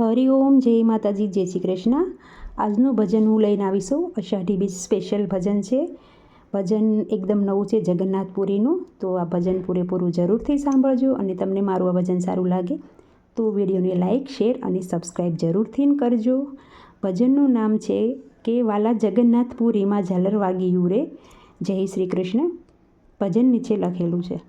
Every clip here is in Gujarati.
હરિઓમ જય માતાજી, જય શ્રી કૃષ્ણ. આજનું ભજન હું લઈને આવીશું અષાઢી બીજ સ્પેશિયલ ભજન છે. ભજન એકદમ નવું છે જગન્નાથપુરીનું. તો આ ભજન પૂરેપૂરું જરૂરથી સાંભળજો અને તમને મારું આ ભજન સારું લાગે તો વિડીયોને લાઇક શેર અને સબસ્ક્રાઈબ જરૂરથી કરજો. ભજનનું નામ છે કે વાલા જગન્નાથપુરીમાં ઝાલર વાગી યુરે. જય શ્રી કૃષ્ણ. ભજન નીચે લખેલું છે.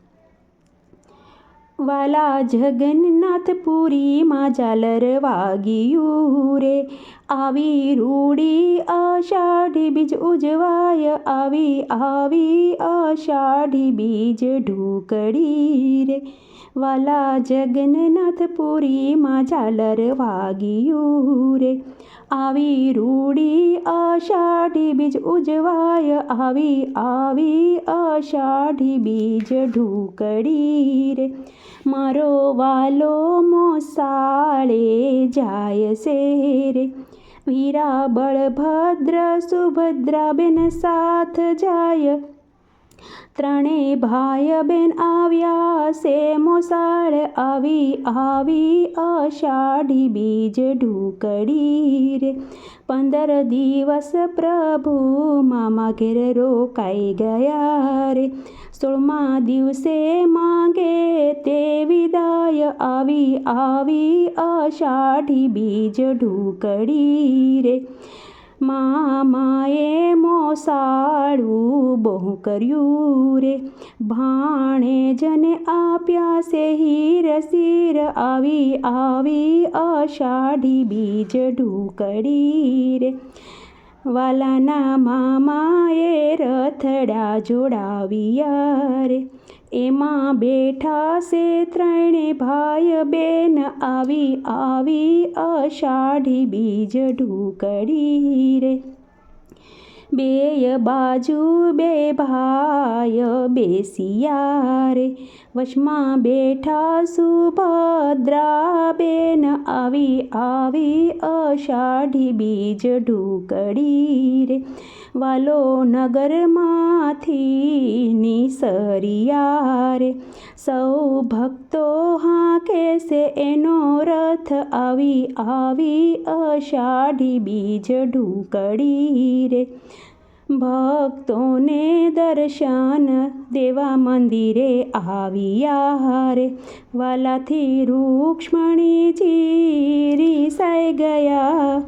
વાલા જગન્નાથપુરીમાં ઝાલર વાગ્યું રે આવી રૂડી અષાઢી બીજ ઉજવાય આવી આવી અષાઢી બીજ ઢુકડી રે વાલા જગન્નાથપુરીમાં ઝાલર વાગ્યું રે આવી રૂડી અષાઢી બીજ ઉજવાય આવી આવી અષાઢી બીજ ઢુકડી રે મારો વાલો મોસાળે જાય છે રે વીરા બળભદ્ર સુભદ્રા બેન સાથ જાય ત્રણેય ભાઈ બેન આવ્યા સે મોસાળ આવી આવી અષાઢી બીજ ઢુકડી રે. પંદર દિવસ પ્રભુ મામા ઘેર રોકાઈ ગયા રે. સોળમા દિવસે માંગે તે વિદાય, આવી આવી અષાઢી બીજ ઢુકડી રે. મામાએ મોસાળું બહુ કર્યું રે. ભાણેજને આપ્યા છે હીર શીર આવી આવી અષાઢી બીજ ઢૂકડી રે. વાલાના મામાએ રથડા જોડાવ્યા રે. એમાં બેઠા છે ત્રણે ભાઈ બેન, આવી આવી અષાઢી બીજ ઢૂકડી રે. બેય બાજુ બે ભાય બેસિયા રે વશમાં બેઠા સુભદ્રા બેન આવી આવી અષાઢી બીજ ઢુકડી રે. વાલો નગરમાંથી નિસરિયા રે. સૌ ભક્તો હા કેસે એનો રથ, આવી આવી અષાઢી બીજ ઢુકડી રે. ભક્તોને દર્શન દેવા મંદિરે આવ્યા હારે. વાલાથી રૂક્ષ્મણીજી રીસાઈ ગયા.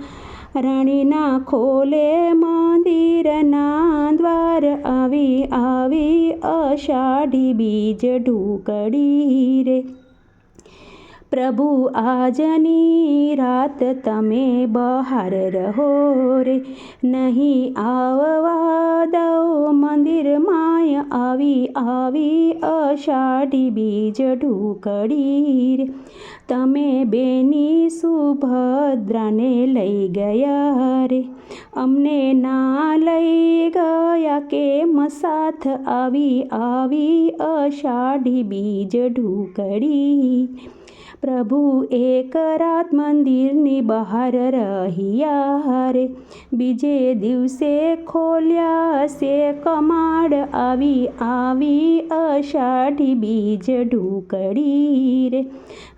રાણીના ખોલે મંદિરના દ્વાર આવી આવી અષાઢી બીજ ઢૂકડી રે. પ્રભુ આજની રાત તમે બહાર રહો રે. નહીં આવવા દો મંદિર આવી આવી અષાઢી બીજ ઢુકડી રે. તમે બેની સુભદ્રાને લઈ ગયા રે. અમને ના લઈ ગયા, કેમ સાથ આવી આવી અષાઢી બીજ ઢુકડી? પ્રભુ એક રાત મંદિરની બહાર રહ્યા હરે. બીજે દિવસે ખોલ્યા સે કમાડ. આવી આવી અષાઢી બીજ ઢુકડી રે.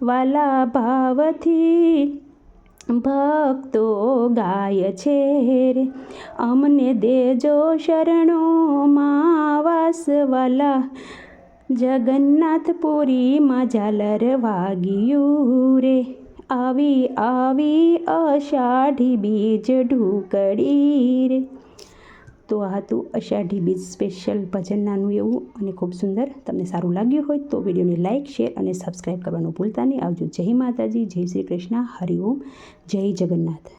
વાલા ભાવથી ભક્તો ગાય છે રે. અમને દેજો શરણોમાં વાસવાલા જગન્નાથપુરીમાં ઝાલર વાગ્યું રે આવી આવી અષાઢી બીજ ઢૂકડી રે તો આ હતું અષાઢી બીજ સ્પેશિયલ ભજન નાનું એવું અને ખૂબ સુંદર તમને સારું લાગ્યું હોય તો વિડીયોને લાઇક શેર અને સબસ્ક્રાઈબ કરવાનું ભૂલતા નહીં. આવજો જય માતાજી, જય શ્રી કૃષ્ણ હરિઓમ જય જગન્નાથ.